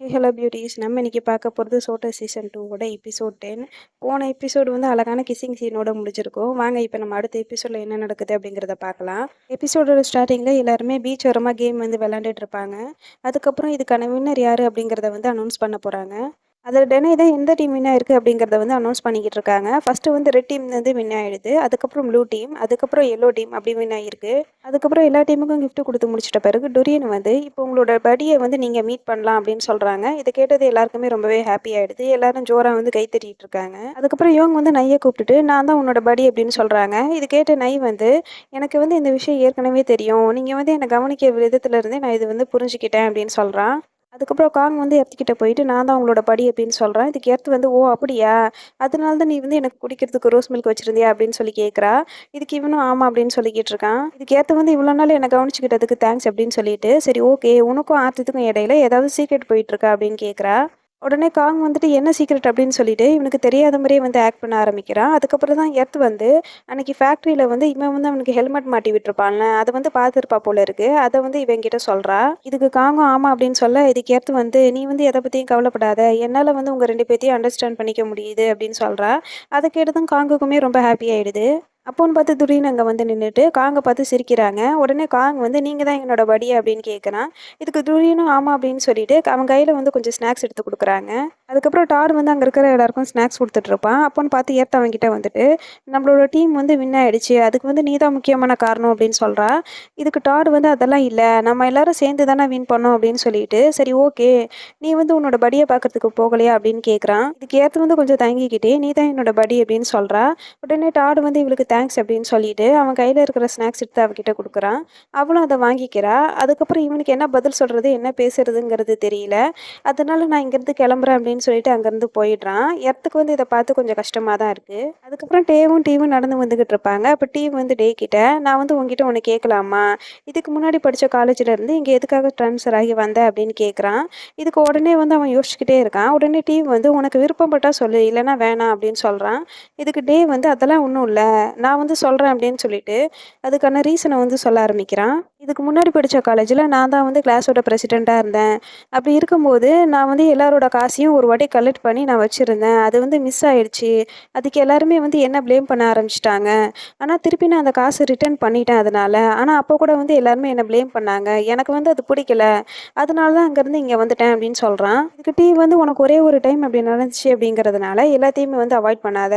Hello beauties நம்ம இன்றைக்கி பார்க்க போகிறது சோட்டர் சீசன் டூவோட எபிசோட் டென் போன எபிசோடு வந்து அழகான கிசிங் சீனோட முடிஞ்சிருக்கும். வாங்க இப்போ நம்ம அடுத்த எபிசோடில் என்ன நடக்குது அப்படிங்கிறத பார்க்கலாம். எபிசோடோட ஸ்டார்டிங்கில் எல்லாருமே பீச் ஓரமாக கேம் வந்து விளாண்டுட்டு இருப்பாங்க. அதுக்கப்புறம் இதுக்கான வின்னர் யார் அப்படிங்கிறத வந்து அனௌன்ஸ் பண்ண போகிறாங்க அதில் டெனை தான் எந்த டீம் வின் ஆயிருக்கு அப்படிங்கிறத வந்து அனௌன்ஸ் பண்ணிக்கிட்டு இருக்காங்க. ஃபஸ்ட்டு வந்து ரெட் டீம் வந்து வின் ஆயிடுது. அதுக்கப்புறம் ப்ளூ டீம் அதுக்கப்புறம் எல்லோ டீம் அப்படி வின் ஆயிருக்கு. அதுக்கப்புறம் எல்லா டீமுக்கும் கிஃப்ட் கொடுத்து முடிச்சிட்ட பிறகு டுரியன் வந்து இப்போ உங்களோட படியை வந்து நீங்கள் மீட் பண்ணலாம் அப்படின்னு சொல்கிறாங்க இதை கேட்டது எல்லாருக்குமே ரொம்பவே ஹாப்பி ஆயிடுது. எல்லாரும் ஜோராக வந்து கை தட்டிட்டு இருக்காங்க. அதுக்கப்புறம் இவங்க வந்து நையை கூப்பிட்டுட்டு நான் தான் உன்னோட படி அப்படின்னு சொல்கிறாங்க இது கேட்ட நை வந்து எனக்கு வந்து இந்த விஷயம் ஏற்கனவே தெரியும். நீங்கள் வந்து என்னை கவனிக்க விதத்துலேருந்தே நான் இது வந்து புரிஞ்சுக்கிட்டேன் அப்படின்னு சொல்கிறான் அதுக்கப்புறம் காங் வந்து எர்த்துக்கிட்ட போயிட்டு நான் தான் அவங்களோட படி அப்படின்னு சொல்கிறேன் இதுக்கு எர்த்து வந்து ஓ அப்படியா? அதனால தான் நீ வந்து எனக்கு குடிக்கிறதுக்கு ரோஸ் மில்க் வச்சுருந்தியா? அப்படின்னு சொல்லி கேட்குறா இதுக்கு இவனும் ஆமாம் அப்படின்னு சொல்லிக்கிட்டு இருக்கான். இதுக்கு ஏற்று வந்து இவ்வளோ நாள் என்னை கவனிச்சுக்கிட்டதுக்கு தேங்க்ஸ் அப்படின்னு சொல்லிட்டு சரி ஓகே உனக்கும் ஆர்த்தத்துக்கும் இடையில ஏதாவது சீக்ரெட் போயிட்டுருக்கா அப்படின்னு கேட்குறா உடனே காங் வந்துட்டு என்ன சீக்ரெட் அப்படின்னு சொல்லிட்டு இவனுக்கு தெரியாத மாதிரியே வந்து ஆக்ட் பண்ண ஆரம்பிக்கிறான். அதுக்கப்புறம் தான் எர்த் வந்து அன்னைக்கு ஃபேக்ட்ரியில் வந்து இவன் வந்து அவனுக்கு ஹெல்மெட் மாட்டி விட்டுருப்பான்ல அதை வந்து பார்த்துருப்பா போல இருக்கு. அதை வந்து இவன் கிட்ட சொல்றா. இதுக்கு காங்கும் ஆமா அப்படின்னு சொல்ல இதுக்கு எர்த் வந்து நீ வந்து எதை பற்றியும் கவலைப்படாத. என்னால் வந்து உங்கள் ரெண்டு பேர்த்தையும் அண்டர்ஸ்டாண்ட் பண்ணிக்க முடியுது அப்படின்னு சொல்கிறா அதை கேட்டதும் காங்குக்குமே ரொம்ப ஹாப்பி ஆகிடுது அப்போன்னு பார்த்து துரின் அங்கே வந்து நின்றுட்டு காங்கை பார்த்து சிரிக்கிறாங்க. உடனே காங் வந்து நீங்கள் தான் என்னோட படி அப்படின்னு கேட்குறான் இதுக்கு துரியனும் ஆமாம் அப்படின்னு சொல்லிட்டு அவன் கையில் வந்து கொஞ்சம் ஸ்நாக்ஸ் எடுத்து கொடுக்குறாங்க. அதுக்கப்புறம் டார் வந்து அங்கே இருக்கிற எல்லாருக்கும் ஸ்நாக்ஸ் கொடுத்துட்ருப்பான் அப்போன்னு பார்த்து ஏத்த அவன்கிட்ட வந்துட்டு நம்மளோட டீம் வந்து வின் ஆயிடுச்சு. அதுக்கு வந்து நீ தான் முக்கியமான காரணம் அப்படின்னு சொல்கிறா இதுக்கு டாடு வந்து அதெல்லாம் இல்லை. நம்ம எல்லாரும் சேர்ந்து தானே வின் பண்ணோம் அப்படின்னு சொல்லிட்டு சரி ஓகே. நீ வந்து உன்னோட படியை பார்க்கறதுக்கு போகலையா? அப்படின்னு கேட்குறான் இதுக்கு ஏற்று வந்து கொஞ்சம் தங்கிக்கிட்டே நீ தான் என்னோட படி அப்படின்னு சொல்கிறா உடனே டாடு வந்து இவளுக்கு தேங்க்ஸ் அப்படின்னு சொல்லிட்டு அவன் கையில் இருக்கிற ஸ்நாக்ஸ் எடுத்து அவகிட்ட கொடுக்குறான். அவளும் அதை வாங்கிக்கிறா. அதுக்கப்புறம் இவனுக்கு என்ன பதில் சொல்கிறது என்ன பேசுறதுங்கிறது தெரியல. அதனால நான் இங்கேருந்து கிளம்புறேன் அப்படின்னு சொல்லிட்டு அங்கேருந்து போயிடுறான். எர்த்துக்கு வந்து இதை பார்த்து கொஞ்சம் கஷ்டமாக தான் இருக்குது அதுக்கப்புறம் டேவும் டீவும் நடந்து வந்துக்கிட்டு இருப்பாங்க. அப்போ டீ வந்து டே கிட்ட நான் வந்து உங்ககிட்ட ஒன்று கேட்கலாமா? இதுக்கு முன்னாடி படித்த காலேஜில் இருந்து இங்கே எதுக்காக ட்ரான்ஸ்ஃபர் ஆகி வந்த? அப்படின்னு கேட்குறான் இதுக்கு உடனே வந்து அவன் யோசிச்சுக்கிட்டே இருக்கான். உடனே டீ வந்து உனக்கு விருப்பப்பட்டால் சொல்லு இல்லைன்னா வேணாம் அப்படின்னு சொல்கிறான் இதுக்கு டே வந்து அதெல்லாம் ஒன்றும் இல்லை. நான் வந்து சொல்கிறேன் அப்படின்னு சொல்லிட்டு அதுக்கான ரீசனை வந்து சொல்ல ஆரம்பிக்கிறான். இதுக்கு முன்னாடி படித்த காலேஜில் நான் தான் வந்து கிளாஸோட பிரசிடெண்ட்டாக இருந்தேன். அப்படி இருக்கும்போது நான் வந்து எல்லாரோட காசையும் ஒரு வாட்டி கலெக்ட் பண்ணி நான் வச்சுருந்தேன். அது வந்து மிஸ் ஆகிடுச்சி அதுக்கு எல்லாருமே வந்து என்ன ப்ளேம் பண்ண ஆரம்பிச்சிட்டாங்க. ஆனால் திருப்பி நான் அந்த காசு ரிட்டர்ன் பண்ணிட்டேன் அதனால். ஆனால் அப்போ கூட வந்து எல்லாருமே என்னை ப்ளேம் பண்ணாங்க. எனக்கு வந்து அது பிடிக்கல. அதனால தான் அங்கேருந்து இங்கே வந்துட்டேன் அப்படின்னு சொல்கிறான் இதுக்கு டீ வந்து உனக்கு ஒரே ஒரு டைம் அப்படி நடந்துச்சு அப்படிங்கிறதுனால எல்லாத்தையுமே வந்து அவாய்ட் பண்ணாத.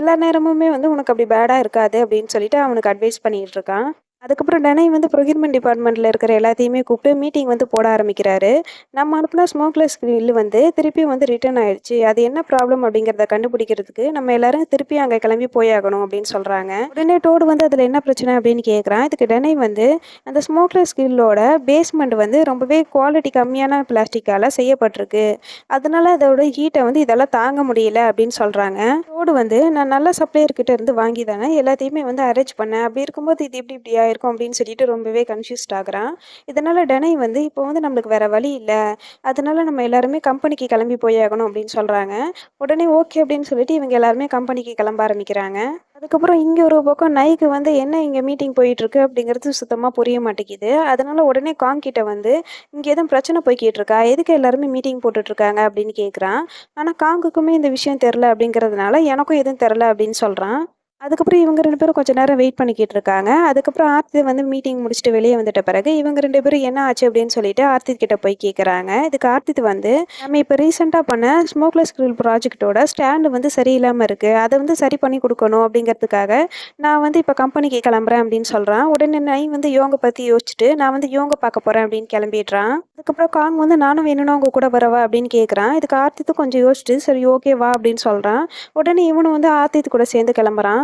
எல்லா நேரமுமே வந்து உனக்கு அப்படி பேடாக இருக்காது அப்படின்னு சொல்லிட்டு அவனுக்கு அட்வைஸ் பண்ணிகிட்டு இருக்கான். அதுக்கப்புறம் டனை வந்து ப்ரொக்யூர்மெண்ட் டிபார்ட்மெண்ட்டில் இருக்கிற எல்லாத்தையுமே கூப்பிட்டு மீட்டிங் வந்து போட ஆரம்பிக்கிறாரு. நம்ம அனுப்பின ஸ்மோக்லெஸ் கிரில் வந்து திருப்பி வந்து ரிட்டர்ன் ஆயிடுச்சு. அது என்ன ப்ராப்ளம் அப்படிங்கிறத கண்டுபிடிக்கிறதுக்கு நம்ம எல்லாரும் திருப்பி அங்கே கிளம்பி போயாகணும் அப்படின்னு சொல்கிறாங்க உடனே டோடு வந்து அதில் என்ன பிரச்சனை அப்படின்னு கேட்குறான் இதுக்கு டனை வந்து அந்த ஸ்மோக்லெஸ் கிரில்லோட பேஸ்மெண்ட் வந்து ரொம்பவே குவாலிட்டி கம்மியான பிளாஸ்டிக்கால் செய்யப்பட்டிருக்கு. அதனால அதோட ஹீட்டை வந்து இதெல்லாம் தாங்க முடியல அப்படின்னு சொல்கிறாங்க டோடு வந்து நான் நல்ல சப்ளையர்கிட்ட இருந்து வாங்கி தானே எல்லாத்தையுமே வந்து அரேஞ்ச் பண்ணேன். அப்படி இருக்கும்போது இது இப்படி இப்படி இருக்கும் அப்படின்னு சொல்லிட்டு ரொம்பவே கன்ஃபியூஸ்ட் ஆகுறான். இதனால் டெனை வந்து இப்போ வந்து நம்மளுக்கு வேற வழி இல்லை. அதனால நம்ம எல்லாருமே கம்பெனிக்கு கிளம்பி போயாகணும் அப்படின்னு சொல்கிறாங்க உடனே ஓகே அப்படின்னு சொல்லிட்டு இவங்க எல்லாருமே கம்பெனிக்கு கிளம்ப ஆரம்பிக்கிறாங்க. அதுக்கப்புறம் இங்கே ஒரு பக்கம் நைக்கு வந்து என்ன இங்கே மீட்டிங் போயிட்டுருக்கு? அப்படிங்கிறது சுத்தமாக புரிய மாட்டேங்குது. அதனால உடனே காங்கிட்ட வந்து இங்கே எதுவும் பிரச்சனை போய்கிட்டு இருக்கா? எதுக்கு எல்லாருமே மீட்டிங் போட்டுட்ருக்காங்க அப்படின்னு கேட்குறான் ஆனால் காங்குக்குமே இந்த விஷயம் தெரில அப்படிங்கிறதுனால எனக்கும் எதுவும் தெரில அப்படின்னு சொல்கிறான் அதுக்கப்புறம் இவங்க ரெண்டு பேரும் கொஞ்ச நேரம் வெயிட் பண்ணிக்கிட்டு இருக்காங்க. அதுக்கப்புறம் ஆர்த்தி வந்து மீட்டிங் முடிச்சுட்டு வெளியே வந்துட்ட பிறகு இவங்க ரெண்டு பேரும் என்ன ஆச்சு அப்படின்னு சொல்லிட்டு ஆர்த்தி கிட்ட போய் கேட்குறாங்க இதுக்கு ஆர்த்தித் வந்து நம்ம இப்போ ரீசெண்டாக பண்ண ஸ்மோக்லெஸ் கிரில் ப்ராஜெக்ட்டோட ஸ்டாண்டு வந்து சரியில்லாமல் இருக்குது அதை வந்து சரி பண்ணி கொடுக்கணும் அப்படிங்கிறதுக்காக நான் வந்து இப்போ கம்பெனிக்கு கிளம்புறேன் அப்படின்னு சொல்கிறான் உடனே நான் வந்து யோங்க பற்றி யோசிச்சுட்டு நான் வந்து யோங்க பார்க்க போகிறேன் அப்படின்னு கிளம்பிடுறான். அதுக்கப்புறம் காங் வந்து நானும் வேணும்னா அவங்க கூட வரவா அப்படின்னு கேட்குறான் இதுக்கு ஆர்த்தித்து கொஞ்சம் யோசிச்சுட்டு சரி ஓகே வா அப்படின்னு சொல்கிறான் உடனே இவனும் வந்து ஆர்த்தித்து கூட சேர்ந்து கிளம்புறான்.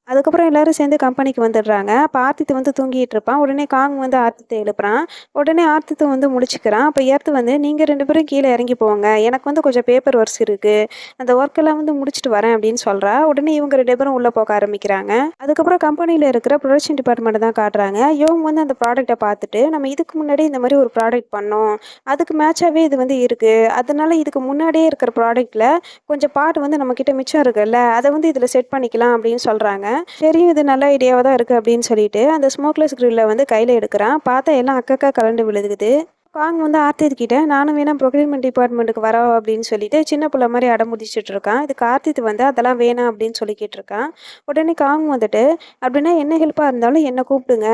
அதுக்கப்புறம் எல்லாரும் சேர்ந்து கம்பெனிக்கு வந்துடுறாங்க. அப்போ ஆர்த்தித்து வந்து தூங்கிட்டு இருப்பான். உடனே காங் வந்து ஆர்த்தித்தை எழுப்புறான். உடனே ஆர்த்தித்து வந்து முடிச்சுக்கிறான். அப்போ ஏர்த்து வந்து நீங்கள் ரெண்டு பேரும் கீழே இறங்கி போங்க. எனக்கு வந்து கொஞ்சம் பேப்பர் ஒர்க்ஸ் இருக்குது அந்த ஒர்க்கெல்லாம் வந்து முடிச்சுட்டு வரேன் அப்படின்னு சொல்கிறா உடனே இவங்க ரெண்டு பேரும் உள்ளே போக ஆரம்பிக்கிறாங்க. அதுக்கப்புறம் கம்பெனியில் இருக்கிற ப்ரொடக்ஷன் டிபார்ட்மெண்ட் தான் காட்டுறாங்க. இவங்க வந்து அந்த ப்ராடக்ட்டை பார்த்துட்டு நம்ம இதுக்கு முன்னாடி இந்த மாதிரி ஒரு ப்ராடக்ட் பண்ணோம். அதுக்கு மேட்சாகவே இது வந்து இருக்குது அதனால இதுக்கு முன்னாடியே இருக்கிற ப்ராடக்ட்டில் கொஞ்சம் பார்ட் வந்து நம்மக்கிட்ட மிச்சம் இருக்குல்ல அதை வந்து இதில் செட் பண்ணிக்கலாம் அப்படின்னு சொல்கிறாங்க சரி இது நல்ல ஐடியாவாக தான் இருக்குது அப்படின்னு சொல்லிட்டு அந்த ஸ்மோக்லெஸ் க்ரில்லை வந்து கையில் எடுக்கிறான். பார்த்தா எல்லாம் அக்கக்கா கலண்டு விழுகுது. காங் வந்து ஆர்த்தித் கிட்ட நானும் வேணாம் ப்ரொக்யூர்மெண்ட் டிபார்ட்மெண்ட்டுக்கு வரோம் அப்படின்னு சொல்லிட்டு சின்ன பிள்ளை மாதிரி அடமுடிச்சிட்டு இருக்கான். இது கார்த்தித் வந்து அதெல்லாம் வேணாம் அப்படின்னு சொல்லிக்கிட்டு இருக்கான் உடனே காங் வந்துட்டு அப்படின்னா என்ன ஹெல்ப்பாக இருந்தாலும் என்னை கூப்பிடுங்க.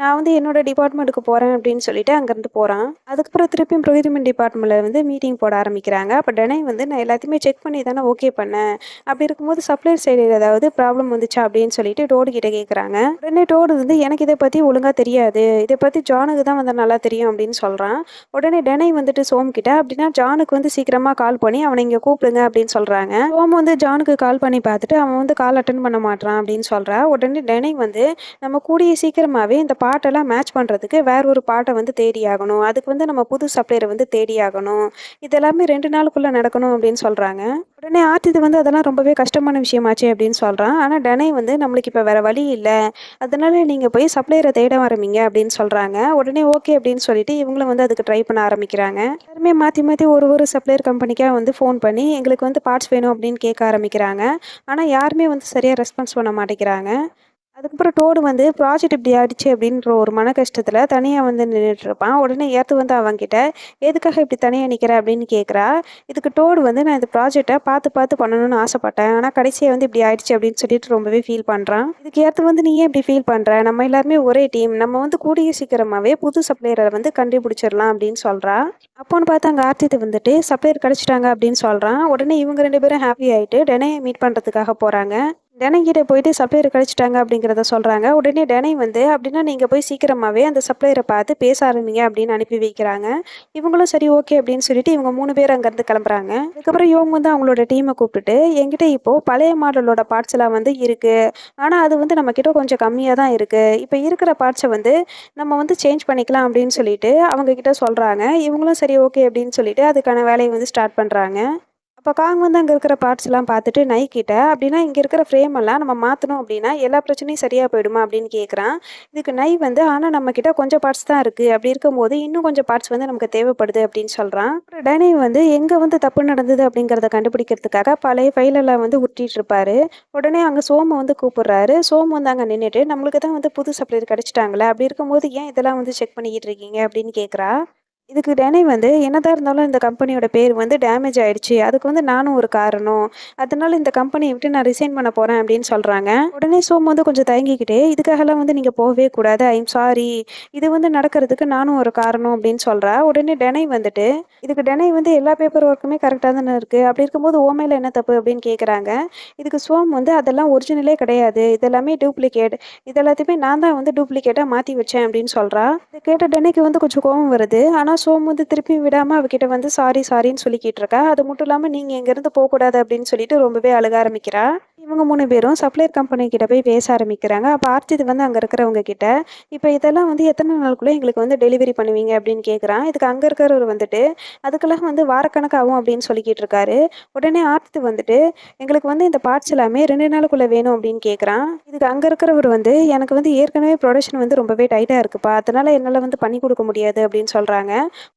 நான் வந்து என்னோட டிபார்ட்மெண்ட்டுக்கு போகிறேன் அப்படின்னு சொல்லிட்டு அங்கேருந்து போகிறான் அதுக்கப்புறம் திருப்பியும் ப்ரொக்யூர்மெண்ட் டிபார்ட்மெண்ட்டில் வந்து மீட்டிங் போட ஆரம்பிக்கிறாங்க. அப்போ டனே வந்து நான் எல்லாத்தையுமே செக் பண்ணி தானே ஓகே பண்ணேன். அப்படி இருக்கும்போது சப்ளையர் சைடு ஏதாவது ப்ராப்ளம் வந்துச்சா? அப்படின்னு சொல்லிட்டு டோடு கிட்ட கேட்குறாங்க உடனே டோடு வந்து எனக்கு இதை பற்றி ஒழுங்காக தெரியாது. இதை பற்றி ஜானுக்கு தான் வந்து நல்லா தெரியும் அப்படின்னு சொல்கிறான் உடனே டெனை வந்துட்டு சோம் கிட்ட அப்படின்னா ஜானுக்கு வந்து சீக்கிரமாக கால் பண்ணி அவனை இங்கே கூப்பிடுங்க அப்படின்னு சொல்கிறாங்க சோம் வந்து ஜானுக்கு கால் பண்ணி பார்த்துட்டு அவன் வந்து கால் அட்டன் பண்ண மாட்டான் அப்படின்னு சொல்கிறா உடனே டெனை வந்து நம்ம கூடிய சீக்கிரமாகவே இந்த பாட்டெல்லாம் மேட்ச் பண்ணுறதுக்கு வேற ஒரு பாட்டை வந்து தேடி ஆகணும். அதுக்கு வந்து நம்ம புது சப்ளையரை வந்து தேடி ஆகணும். இதெல்லாமே ரெண்டு நாளுக்குள்ளே நடக்கணும் அப்படின்னு சொல்கிறாங்க உடனே ஆர்த்திது வந்து அதெல்லாம் ரொம்பவே கஷ்டமான விஷயமாச்சு அப்படின்னு சொல்கிறான் ஆனால் டெனை வந்து நம்மளுக்கு இப்போ வேறு வழி இல்லை. அதனால நீங்கள் போய் சப்ளையரை தேட ஆரம்பிங்க அப்படின்னு சொல்கிறாங்க உடனே ஓகே அப்படின்னு சொல்லிட்டு இவங்களும் வந்து அதுக்கு ட்ரை பண்ண ஆரம்பிக்கிறாங்க. எல்லாருமே மாற்றி மாற்றி ஒரு ஒரு சப்ளையர் கம்பெனிக்காக வந்து ஃபோன் பண்ணி எங்களுக்கு வந்து பார்ட்ஸ் வேணும் அப்படின்னு கேட்க ஆரம்பிக்கிறாங்க. ஆனால் யாருமே வந்து சரியாக ரெஸ்பான்ஸ் பண்ண மாட்டேங்கிறாங்க. அதுக்கப்புறம் டோடு வந்து ப்ராஜெக்ட் இப்படி ஆயிடுச்சு அப்படின்ற ஒரு மன கஷ்டத்தில் தனியாக வந்து நின்றுட்டு இருப்பான். உடனே ஏற்று வந்து அவன்கிட்ட எதுக்காக இப்படி தனியாக நிற்கிற அப்படின்னு கேட்குறா இதுக்கு டோடு வந்து நான் இந்த ப்ராஜெக்டை பார்த்து பார்த்து பண்ணணும்னு ஆசைப்பட்டேன். ஆனால் கடைசியாக வந்து இப்படி ஆயிடுச்சு அப்படின்னு சொல்லிட்டு ரொம்பவே ஃபீல் பண்ணுறான் இதுக்கு ஏற்று வந்து நீ ஏன் இப்படி ஃபீல் பண்ணுற நம்ம எல்லாருமே ஒரே டீம் நம்ம வந்து கூடிய சீக்கிரமாகவே புது சப்ளையரை வந்து கண்டுபிடிச்சிடலாம் அப்படின்னு சொல்கிறா அப்போன்னு பார்த்து அங்கே ஆர்த்தித்து வந்துட்டு சப்ளையர் கிடச்சிட்டாங்க அப்படின்னு சொல்கிறான் உடனே இவங்க ரெண்டு பேரும் ஹாப்பி ஆகிட்டு டெனையை மீட் பண்ணுறதுக்காக போகிறாங்க டெனை போயிட்டு சப்ளையர் கழிச்சிட்டாங்க அப்படிங்கிறத சொல்கிறாங்க உடனே டெனை வந்து அப்படின்னா நீங்கள் போய் சீக்கிரமாகவே அந்த சப்ளையரை பார்த்து பேச ஆரம்பிங்க அப்படின்னு அனுப்பி வைக்கிறாங்க. இவங்களும் சரி ஓகே அப்படின்னு சொல்லிட்டு இவங்க மூணு பேர் அங்கேருந்து கிளம்புறாங்க. அதுக்கப்புறம் இவங்க வந்து அவங்களோட டீமை கூப்பிட்டுட்டு எங்கிட்ட இப்போது பழைய மாடலோட பார்ட்ஸ் எல்லாம் வந்து இருக்குது ஆனால் அது வந்து நம்மக்கிட்ட கொஞ்சம் கம்மியாக தான் இருக்குது இப்போ இருக்கிற பார்ட்ஸை வந்து நம்ம வந்து சேஞ்ச் பண்ணிக்கலாம் அப்படின்னு சொல்லிட்டு அவங்கக்கிட்ட சொல்கிறாங்க இவங்களும் சரி ஓகே அப்படின்னு சொல்லிட்டு அதுக்கான வேலையை வந்து ஸ்டார்ட் பண்ணுறாங்க அப்போ காங் வந்து அங்கே இருக்கிற பார்ட்ஸ்லாம் பார்த்துட்டு நைக்கிட்ட அப்படின்னா இங்கே இருக்கிற ஃப்ரேம் எல்லாம் நம்ம மாற்றணும் அப்படின்னா எல்லா பிரச்சனையும் சரியாக போயிடுமா? அப்படின்னு கேட்குறான் இதுக்கு நை வந்து ஆனால் நம்மக்கிட்ட கொஞ்சம் பார்ட்ஸ் தான் இருக்குது அப்படி இருக்கும்போது இன்னும் கொஞ்சம் பார்ட்ஸ் வந்து நமக்கு தேவைப்படுது அப்படின்னு சொல்கிறான் அப்புறம் டேனி வந்து எங்கே வந்து தப்பு நடந்தது? அப்படிங்கிறத கண்டுபிடிக்கிறதுக்காக பழைய ஃபைலெல்லாம் வந்து உருட்டிகிட்டு இருப்பாரு. உடனே அங்கே சோமை வந்து கூப்பிடுறாரு. சோமு வந்து அங்கே நின்றுட்டு நம்மளுக்கு தான் வந்து புது சப்ளையர் கிடச்சிட்டாங்களே? அப்படி இருக்கும்போது ஏன் இதெல்லாம் வந்து செக் பண்ணிக்கிட்டு இருக்கீங்க? அப்படின்னு கேட்குறா இதுக்கு டெனை வந்து என்னதான் இருந்தாலும் இந்த கம்பெனியோட பேர் வந்து டேமேஜ் ஆயிடுச்சு. அதுக்கு வந்து நானும் ஒரு காரணம். அதனால இந்த கம்பெனியை விட்டு நான் ரிசைன் பண்ண போகிறேன் அப்படின்னு சொல்கிறாங்க உடனே சோம் வந்து கொஞ்சம் தயங்கிக்கிட்டே இதுக்காகலாம் வந்து நீங்கள் போகவே கூடாது. ஐம் சாரி இது வந்து நடக்கிறதுக்கு நானும் ஒரு காரணம் அப்படின்னு சொல்கிறா உடனே டெனை வந்துட்டு இதுக்கு டெனை வந்து எல்லா பேப்பர் ஒர்க்குமே கரெக்டாக தானே இருக்குது அப்படி இருக்கும்போது ஓ மேல என்ன தப்பு? அப்படின்னு கேட்குறாங்க இதுக்கு சோம் வந்து அதெல்லாம் ஒரிஜினலே கிடையாது. இதெல்லாமே டூப்ளிகேட் இது எல்லாத்தையுமே நான் தான் வந்து டூப்ளிகேட்டாக மாற்றி வச்சேன் அப்படின்னு சொல்கிறா இது கேட்ட டெனைக்கு வந்து கொஞ்சம் கோவம் வருது. ஆனால் சோம் வந்து திருப்பி விடாமல் அவகிட்ட வந்து சாரி சாரின்னு சொல்லிக்கிட்டு இருக்கா? அது மட்டும் இல்லாமல் நீங்கள் இங்கேருந்து போகக்கூடாது அப்படின்னு சொல்லிட்டு ரொம்பவே அழுக ஆரம்பிக்கிறா. இவங்க மூணு பேரும் சப்ளையர் கம்பெனி கிட்ட போய் பேச ஆரம்பிக்கிறாங்க. அப்போ ஆர்ஜித் வந்து அங்கே இருக்கிறவங்க கிட்ட இப்போ இதெல்லாம் வந்து எத்தனை நாளுக்குள்ளே எங்களுக்கு வந்து டெலிவரி பண்ணுவீங்க? அப்படின்னு கேட்குறான் இதுக்கு அங்கே இருக்கிறவர் வந்துட்டு அதுக்கெல்லாம் வந்து வாரக்கணக்காகும் அப்படின்னு சொல்லிக்கிட்டு இருக்காரு. உடனே ஆர்த்தித் வந்துட்டு எங்களுக்கு வந்து இந்த பார்ட்ஸ் எல்லாமே ரெண்டு நாளுக்குள்ளே வேணும் அப்படின்னு கேட்குறான் இதுக்கு அங்கே இருக்கிறவர் வந்து எனக்கு வந்து ஏற்கனவே ப்ரொடக்ஷன் வந்து ரொம்பவே டைட்டாக இருக்குப்பா. அதனால என்னால் வந்து பண்ணி கொடுக்க முடியாது அப்படின்னு சொல்கிறாங்க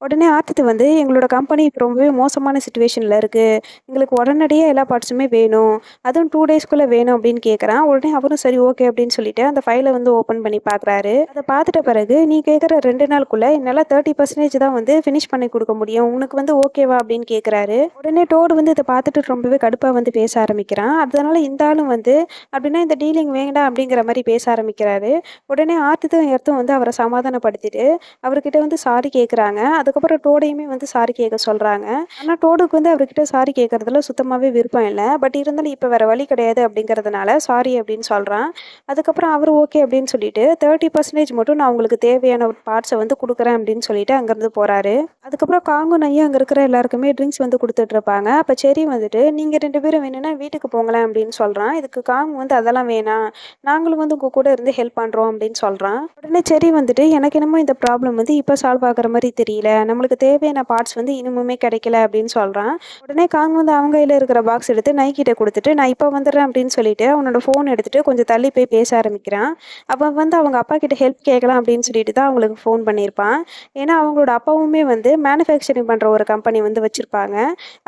உடனே ஆர்த்தித் வந்து எங்களோட கம்பெனி இப்போ ரொம்பவே மோசமான சுச்சுவேஷனில் இருக்குது எங்களுக்கு உடனடியாக எல்லா பார்ட்ஸுமே வேணும். அதுவும் டூ டேஸ் டேஸ்க்குள்ளே வேணும் அப்படின்னு கேட்குறான் உடனே அவரும் சரி ஓகே அப்படின்னு சொல்லிட்டு அந்த ஃபைலை வந்து ஓப்பன் பண்ணி பார்க்குறாரு அதை பார்த்துட்ட பிறகு நீ கேட்குற ரெண்டு நாளுக்குள்ளே என்னால் தேர்ட்டி பர்சன்டேஜ் தான் வந்து ஃபினிஷ் பண்ணி கொடுக்க முடியும். உனக்கு வந்து ஓகேவா அப்படின்னு கேட்குறாரு உடனே டோடு வந்து இதை பார்த்துட்டு ரொம்பவே கடுப்பாக வந்து பேச ஆரம்பிக்கிறான். அதனால இந்த ஆளும் வந்து அப்படின்னா இந்த டீலிங் வேண்டாம் அப்படிங்கிற மாதிரி பேச ஆரம்பிக்கிறாரு. உடனே ஆர்த்தித்தும் எடுத்தும் வந்து அவரை சமாதானப்படுத்திட்டு அவர்கிட்ட வந்து சாரி கேட்குறாங்க அதுக்கப்புறம் டோடையுமே வந்து சாரி கேட்க சொல்கிறாங்க ஆனால் டோடுக்கு வந்து அவர்கிட்ட சாரி கேட்குறதுல சுத்தமாகவே விருப்பம் இல்லை. பட் இருந்தாலும் இப்போ வேறு வழி கிடையாது. அப்படிங்கிறதுனால சாரி அப்படின்னு சொல்கிறான் அதுக்கப்புறம் அவர் ஓகே அப்படின்னு சொல்லிட்டு தேர்ட்டி பர்சன்டேஜ் மட்டும் நான் உங்களுக்கு தேவையான பார்ட்ஸை வந்து கொடுக்குறேன் அப்படின்னு சொல்லிட்டு அங்கேருந்து போகிறாரு அதுக்கப்புறம் காங்கு நையும் அங்கே இருக்கிற எல்லாருக்குமே ட்ரிங்க்ஸ் வந்து கொடுத்துட்ருப்பாங்க அப்போ செரி வந்துட்டு நீங்கள் ரெண்டு பேரும் வேணும்னா வீட்டுக்கு போங்களேன் அப்படின்னு சொல்கிறான் இதுக்கு காங் வந்து அதெல்லாம் வேணாம். நாங்களும் வந்து உங்கள் கூட இருந்து ஹெல்ப் பண்ணுறோம் அப்படின்னு சொல்கிறான் உடனே செரி வந்துட்டு எனக்கு என்னமோ இந்த ப்ராப்ளம் வந்து இப்போ சால்வ் ஆகுற மாதிரி தெரியல. நம்மளுக்கு தேவையான பார்ட்ஸ் வந்து இன்னுமுமே கிடைக்கல அப்படின்னு சொல்கிறான் உடனே காங் வந்து அவங்க கையில் இருக்கிற பாக்ஸ் எடுத்து நைக்கிட்ட கொடுத்துட்டு நான் இப்போ வந்து வந்துடுறேன் அப்படின்னு சொல்லிட்டு அவனோட ஃபோன் எடுத்துகிட்டு கொஞ்சம் தள்ளி போய் பேச ஆரம்பிக்கிறான். அவன் வந்து அவங்க அப்பா கிட்ட ஹெல்ப் கேட்கலாம் அப்படின்னு சொல்லிட்டு தான் அவங்களுக்கு ஃபோன் பண்ணியிருப்பான். ஏன்னா அவங்களோட அப்பாவுமே வந்து மேனுஃபேக்சரிங் பண்ணுற ஒரு கம்பெனி வந்து வச்சுருப்பாங்க.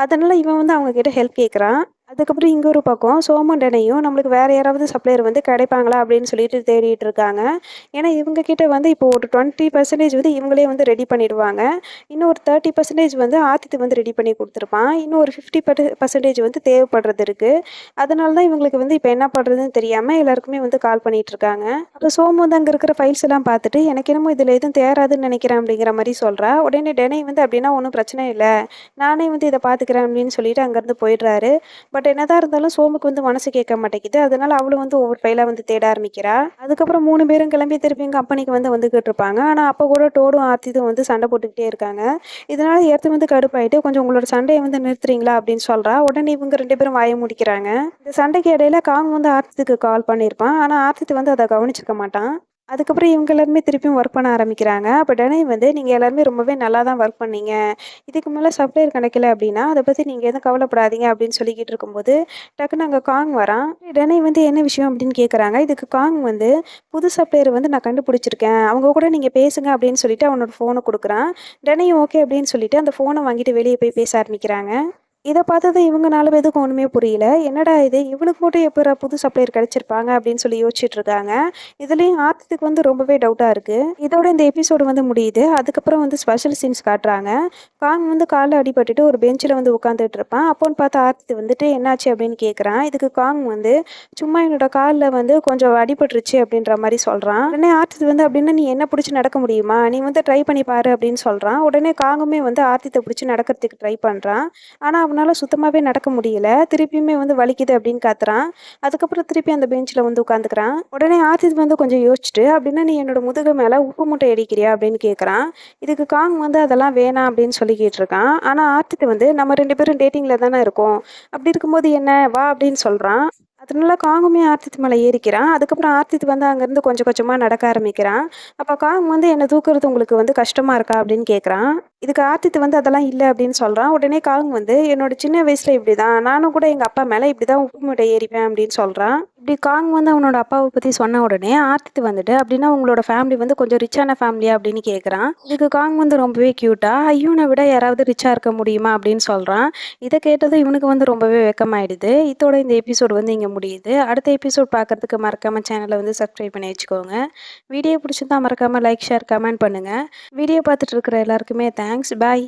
அதனால் இவன் வந்து அவங்க கிட்ட ஹெல்ப் கேட்குறான். அதுக்கப்புறம் இங்கே ஒரு பக்கம் சோமண்டனையும் நம்மளுக்கு வேறு யாராவது சப்ளையர் வந்து கிடைப்பாங்களா அப்படின்னு சொல்லிட்டு தேடிட்டு இருக்காங்க. ஏன்னா இவங்கக்கிட்ட வந்து இப்போ ஒரு டுவெண்ட்டி பர்சன்டேஜ் வந்து இவங்களே வந்து ரெடி பண்ணிடுவாங்க. இன்னும் ஒரு தேர்ட்டி பர்சன்டேஜ் வந்து ஆத்தித்து வந்து ரெடி பண்ணி கொடுத்துருப்பான். இன்னும் ஒரு ஃபிஃப்டி பர்சன்டேஜ் வந்து தேவைப்படுறது இருக்குது அதனால தான் இவங்களுக்கு வந்து இப்போ என்ன பண்ணுறதுன்னு தெரியாமல் எல்லாருக்குமே வந்து கால் பண்ணிட்டு இருக்காங்க. அப்போ சோமு வந்து அங்கே இருக்கிற ஃபைல்ஸ் எல்லாம் பார்த்துட்டு எனக்கு என்னமோ இதில் எதுவும் தேராதுன்னு நினைக்கிறேன் அப்படிங்கிற மாதிரி சொல்கிறா உடனே டெனை வந்து அப்படின்னா ஒன்றும் பிரச்சனை இல்லை. நானே வந்து இதை பார்த்துக்கிறேன் அப்படின்னு சொல்லிட்டு அங்கேருந்து போயிடுறாரு. பட் என்னதான் இருந்தாலும் சோமுக்கு வந்து மனசு கேட்க மாட்டேங்குது. அதனால அவளும் வந்து ஒவ்வொரு ஃபைலாக வந்து தேட ஆரம்பிக்கிறா. அதுக்கப்புறம் மூணு பேரும் கிளம்பி திருப்பி கம்பெனிக்கு வந்து வந்துகிட்டு இருப்பாங்க. ஆனால் அப்போ கூட டோடும் ஆர்த்திதும் வந்து சண்டை போட்டுக்கிட்டே இருக்காங்க. இதனால ஏற்று வந்து கடுப்பாயிட்டு கொஞ்சம் உங்களோட சண்டையை வந்து நிறுத்துறீங்களா அப்படின்னு சொல்கிறா உடனே இவங்க ரெண்டு பேரும் வாய முடிக்கிறாங்க. இந்த சண்டைக்கு இடையில காங் வந்து ஆர்த்தித்துக்கு கால் பண்ணியிருப்பான் ஆனால் ஆர்த்தித்து வந்து அதை கவனிச்சிருக்க மாட்டான். அதுக்கப்புறம் இவங்க எல்லாருமே திருப்பியும் ஒர்க் பண்ண ஆரம்பிக்கிறாங்க. அப்போ டெனை வந்து நீங்கள் எல்லாருமே ரொம்பவே நல்லா தான் ஒர்க் பண்ணீங்க. இதுக்கு மேலே சப்ளையர் கிடைக்கல அப்படின்னா அதை பற்றி நீங்கள் எதுவும் கவலைப்படாதீங்க அப்படின்னு சொல்லிக்கிட்டு இருக்கும்போது டக்குன்னு அங்கே காங் வரான். டெனை வந்து என்ன விஷயம் அப்படின்னு கேட்குறாங்க இதுக்கு காங் வந்து புது சப்ளையர் வந்து நான் கண்டுபிடிச்சிருக்கேன். அவங்க கூட நீங்கள் பேசுங்க அப்படின்னு சொல்லிட்டு அவனோட ஃபோனை கொடுக்குறான். டெனையும் ஓகே அப்படின்னு சொல்லிட்டு அந்த ஃபோனை வாங்கிட்டு வெளியே போய் பேச ஆரம்பிக்கிறாங்க. இதை பார்த்தது இவங்க நாலு பேருக்கு ஒன்றுமே புரியல. என்னடா இது? இவனுக்கு மட்டும் எப்போ புது சப்ளையர் கிடச்சிருப்பாங்க அப்படின்னு சொல்லி யோசிச்சுட்டு இருக்காங்க. இதுலேயும் ஆர்த்தத்துக்கு வந்து ரொம்பவே டவுட்டாக இருக்குது இதோட இந்த எபிசோடு வந்து முடியுது. அதுக்கப்புறம் வந்து ஸ்பெஷல் சீன்ஸ் காட்டுறாங்க. காங் வந்து காலில் அடிபட்டுட்டு ஒரு பெஞ்சில் வந்து உட்காந்துட்டு இருப்பான். அப்போன்னு பார்த்து ஆர்த்தி வந்துட்டு என்னாச்சு? அப்படின்னு கேட்குறான் இதுக்கு காங் வந்து சும்மா என்னோட காலில் வந்து கொஞ்சம் அடிபட்டுருச்சு அப்படின்ற மாதிரி சொல்கிறான் உடனே ஆர்த்தி வந்து அப்படின்னா நீ என்ன பிடிச்சி நடக்க முடியுமா? நீ வந்து ட்ரை பண்ணி பாரு அப்படின்னு சொல்கிறான் உடனே காங்குமே வந்து ஆர்த்தித்தை பிடிச்சி நடக்கிறதுக்கு ட்ரை பண்ணுறான் ஆனால் அவனால் சுத்தமாகவே நடக்க முடியல. திருப்பியுமே வந்து வலிக்குது அப்படின்னு காத்துறான். அதுக்கப்புறம் திருப்பி அந்த பெஞ்சில் வந்து உட்காந்துக்கிறான். உடனே ஆதித் வந்து கொஞ்சம் யோசிச்சுட்டு அப்படின்னா நீ என்னோட முதுகு மேலே உப்பு மூட்டை அடிக்கிறியா? அப்படின்னு கேட்குறான் இதுக்கு காங் வந்து அதெல்லாம் வேணாம் அப்படின்னு சொல்லிக்கிட்டு இருக்கான் ஆனால் ஆர்த்தித் வந்து நம்ம ரெண்டு பேரும் டேட்டிங்கில் தானே இருக்கோம். அப்படி இருக்கும்போது என்ன? வா அப்படின்னு சொல்கிறான் அதனால காங்குமே ஆர்த்தித் மேலே ஏறிக்கிறான். அதுக்கப்புறம் ஆர்த்தித் வந்து அங்கேருந்து கொஞ்சம் கொஞ்சமாக நடக்க ஆரம்பிக்கிறான். அப்போ காங் வந்து என்னை தூக்குறது உங்களுக்கு வந்து கஷ்டமாக இருக்கா? அப்படின்னு கேட்குறான் இதுக்கு ஆர்த்தித்து வந்து அதெல்லாம் இல்லை அப்படின்னு சொல்கிறான் உடனே காங் வந்து என்னோட சின்ன வயசில் இப்படி தான் நானும் கூட எங்கள் அப்பா மேலே இப்படி தான் உப்பு மூட்டை ஏறிப்பேன் அப்படின்னு சொல்கிறான் இப்படி காங் வந்து அவனோட அப்பாவை பற்றி சொன்ன உடனே ஆர்த்தித்து வந்துட்டு அப்படின்னா உங்களோட ஃபேமிலி வந்து கொஞ்சம் ரிச்சான ஃபேமிலியா அப்படின்னு கேட்குறான் இதுக்கு காங் வந்து ரொம்பவே க்யூட்டாக ஐயோனை விட யாராவது ரிச்சாக இருக்க முடியுமா? அப்படின்னு சொல்கிறான் இதை கேட்டதும் இவனுக்கு வந்து ரொம்பவே வெக்கமாயிடுது. இதோட இந்த எபிசோடு வந்து இங்கே முடியுது. அடுத்த எபிசோட் பார்க்குறதுக்கு மறக்காமல் சேனலை வந்து சப்ஸ்கிரைப் பண்ணி வச்சுக்கோங்க. வீடியோ பிடிச்சிருந்தா மறக்காமல் லைக் ஷேர் கமெண்ட் பண்ணுங்கள் வீடியோ பார்த்துட்டு இருக்கிற எல்லாருக்குமே தேங்க்ஸ் பாய்